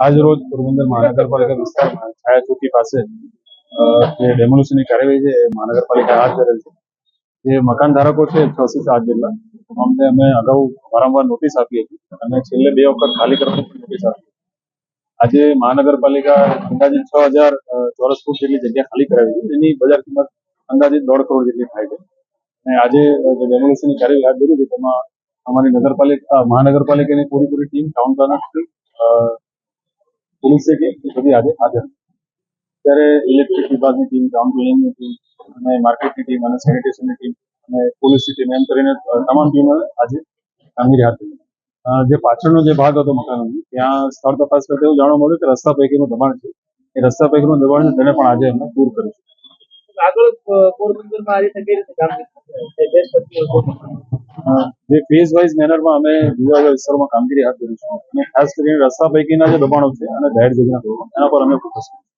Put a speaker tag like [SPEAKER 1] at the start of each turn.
[SPEAKER 1] આજ રોજ પોરબંદર મહાનગરપાલિકા વિસ્તારમાં છાયા ચોકી પાસે જે ડેમોલિશનની કાર્યવાહી છે મહાનગરપાલિકા હાથ ધરેલ છે. જે મકાન ધારકો છે, છ સાત જેટલા, અમને અમે અગાઉ વારંવાર નોટિસ આપી હતી અને છેલ્લે બે વખત ખાલી કરવાની નોટિસ આપી આજે મહાનગરપાલિકા અંદાજિત છ હજાર ચોરસ ફૂટ જેટલી જગ્યા ખાલી કરાવી છે. એની બજાર કિંમત અંદાજિત દોઢ કરોડ જેટલી થાય છે. અને આજે જે ડેમોલિશનની કાર્યવાહી હાથ ધરી છે, તેમાં અમારી નગરપાલિકા મહાનગરપાલિકાની પૂરી ટીમ ટાઉન પ્લાનર આજે ત્યારે ઇલેક્ટ્રિક વિભાગની ટીમ, ગ્રાઉન્ડ ક્લિનિંગની ટીમ અને માર્કેટની ટીમ અને સેનિટેશનની ટીમ અને પોલીસની ટીમ, એમ કરીને તમામ ટીમો આજે કામગીરી હાથ ધરી. જે પાછળનો જે ભાગ હતો મકાનનો, ત્યાં સ્થળ તપાસ કરતા એવું જાણવા મળ્યું કે રસ્તા પૈકીનું દબાણ છે. એ રસ્તા પૈકીનું દબાણ છે, તેને પણ આજે અમે દૂર કર્યું છે.
[SPEAKER 2] આગળ પોરબંદરમાં આ જે
[SPEAKER 1] ફેઝ વાઇઝ મેનરમાં અમે જુદા જુદા વિસ્તારોમાં કામગીરી હાથ ધરીશું અને ખાસ કરીને રસ્તા પૈકીના જે દબાણો છે અને જાહેર જગ્યાના એના પર અમે ફોકસ કરીશું.